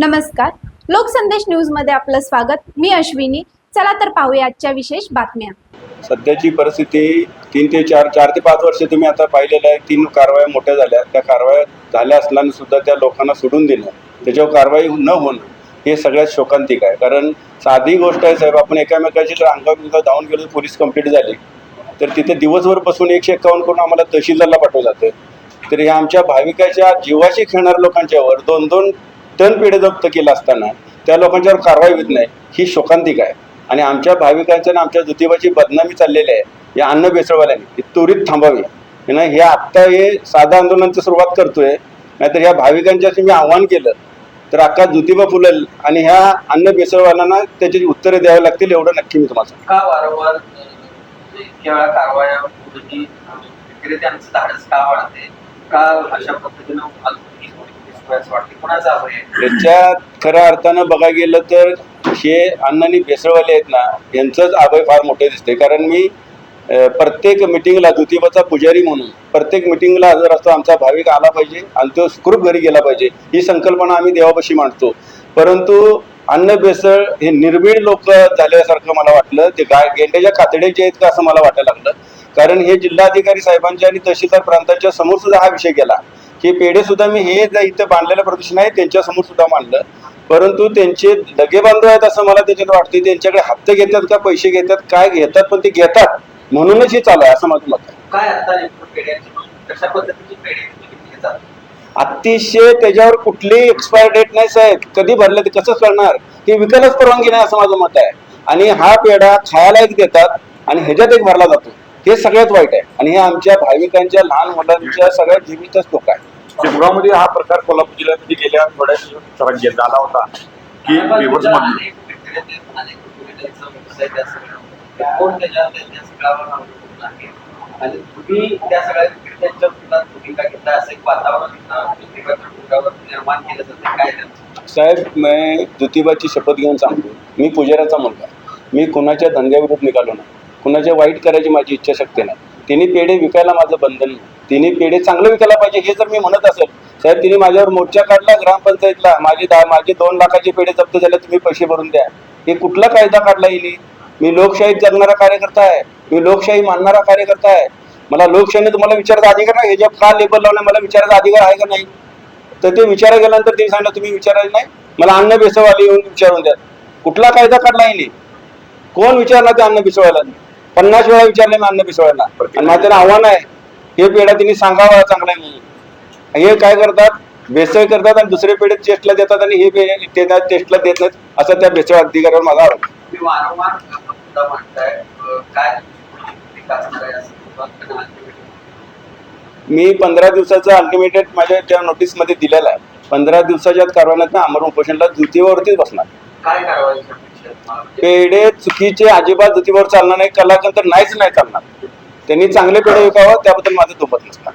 नमस्कार. लोकसंदेश न्यूजमध्ये आपलं स्वागत. मी अश्विनी. चला तर पाहूया आजच्या विशेष बातम्या. सध्याची परिस्थिती तीन ते चार चार ते पाच वर्ष तुम्ही आता पाहिलेलं आहे. तीन कारवाया मोठ्या झाल्या. त्या कारवाया झाल्या असल्याने सुद्धा त्या लोकांना सोडून देणं त्याच्यावर कारवाई न होणं हे सगळ्यात शोकांतिक आहे. कारण साधी गोष्ट आहे साहेब आपण एकामेकाची जर अंगावर धावून गेलो पोलीस कंप्लीट झाली तर तिथे दिवसभर बसून एकशे एकावन्न करून आम्हाला तहसीलदारला पाठवलं जातं. तर ह्या आमच्या भाविकाच्या जीवाशी खेळणाऱ्या लोकांच्यावर दोन दोन टन पिढे जप्त केलं असताना त्या लोकांच्यावर कारवाई होत नाही ही शोकांतिक आहे. आणि आमच्या भाविकांच्या आणि आमच्या ज्योतिबाची बदनामी चाललेली आहे. या अन्न बेसळवाल्यांनी ही त्वरित थांबावी. ना हे आत्ता हे साध्या आंदोलनाची सुरुवात करतोय. नाहीतर ह्या भाविकांच्याशी मी आव्हान केलं तर अख्खा ज्योतिबा फुलल आणि ह्या अन्न बेसळवाल्यांना त्याची उत्तरे द्यावी लागतील एवढं नक्की मी तुम्हाला का वारंवार म्हणजे कारवाया विक्रेत्यांचं धाडस का वाढते? का अशा पद्धतीनं याच्यात खऱ्या अर्थानं बघायला गेलं तर हे अन्न आणि भेसळवाले आहेत ना यांचंच आभय फार मोठे दिसते कारण मी प्रत्येक मिटिंगला ज्योतिबाचा पुजारी म्हणून प्रत्येक मिटिंगला हजर असतो आमचा भाविक आला पाहिजे आणि तो सुखरूप घरी गेला पाहिजे. ही संकल्पना आम्ही देवापाशी मांडतो. परंतु अन्न भेसळ हे निर्भीड लोक झाल्यासारखं मला वाटलं. ते गाय गेंड्याच्या कातड्याचे आहेत का असं मला वाटायला लागलं. कारण हे जिल्हाधिकारी साहेबांच्या आणि तहसीलदार प्रांतांच्या समोर सुद्धा हा विषय गेला. की पेढे सुद्धा मी हे इथं बांधलेलं प्रदूषण आहे त्यांच्यासमोर सुद्धा मांडलं. परंतु त्यांचे लगे बांधव आहेत असं मला त्याच्यात वाटते त्यांच्याकडे हप्ते घेतात का पैसे घेतात काय घेतात पण ते घेतात. म्हणूनच हे चालू आहे असं माझं मत आहे. अतिशय त्याच्यावर कुठलीही एक्सपायर डेट नाही साहेब. कधी भरलं ते कसं करणार ते विकायलाच परवानगी नाही असं माझं मत आहे. आणि हा पेढा खायला एक देतात आणि ह्याच्यात एक भरला जातो. हे सगळ्यात वाईट आहे. आणि हे आमच्या भाविकांच्या लहान मुलांच्या सगळ्या जीवितच धोका आहे. चिपळूणमध्ये हा प्रकार कोल्हापूर जिल्ह्यामध्ये गेल्या थोड्या दिवसात गेला आला होता की आणि तुम्ही त्या सगळ्या विरोधात भूमिका असं एक वातावरण ज्योतिबाच्या निर्माण केलं जाते. काय त्यांचं साहेब मी ज्योतिबाची शपथ घेऊन सांगतो. मी पुजाऱ्याचा मुलगा. मी कुणाच्या धंद्याविरुद्ध निघालो नाही. कुणाच्या वाईट करायची माझी इच्छाशक्ती नाही. तिने पेढे विकायला माझं बंधन नाही. तिने पेढे चांगलं विकायला पाहिजे हे जर मी म्हणत असेल साहेब तिने माझ्यावर मोर्चा काढला ग्रामपंचायतला माझे दहा माझे दोन लाखाचे पेढे जप्त झाले तुम्ही पैसे भरून द्या. हे कुठला कायदा काढला येईल मी लोकशाहीत जगणारा कार्यकर्ता आहे मी लोकशाही मानणारा कार्यकर्ता आहे. मला लोकशाहीने तुम्हाला विचारायचा अधिकार नाही हे जे का लेबल लावलं मला विचारायचा अधिकार आहे का नाही? तर ते विचारायला गेल्यानंतर ते सांगितलं तुम्ही विचारायला नाही मला अन्न बेसवाले येऊन विचारून द्या. कुठला कायदा काढला येईल कोण विचारला ते अन्न बिसवायला पन्नास वेळा विचारले मी अन्न बिसवायला आणि माझं आव्हान आहे. हे पेढा तिने सांगावा चांगला आहे म्हणून. हे काय करतात? भेसळ करतात आणि दुसरे पेढे टेस्टला देतात आणि हे पेढे ते टेस्टला देत नाहीत असं त्या भेसळ अधिकाऱ्यावर माझा आरोप त्यांना ultimately मी पंधरा दिवसाचा अल्टिमेटेड माझ्या त्या नोटीसमध्ये दिलेला आहे पंधरा दिवसाच्या कारवाईत ना अमर उपोषणला ज्योतिबावरतीच बसणार. पेढे चुकीचे अजिबात ज्योतिबावर चालणार नाही कलाकंतर नाहीच नाही चालणार. त्यांनी चांगले विकावं त्याबद्दल माझं दुमत नसणार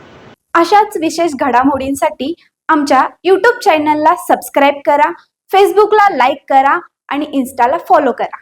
अशाच विशेष घडामोडींसाठी आमच्या यूट्यूब चॅनलला सबस्क्राईब करा फेसबुकला लाईक करा आणि इन्स्टाला फॉलो करा.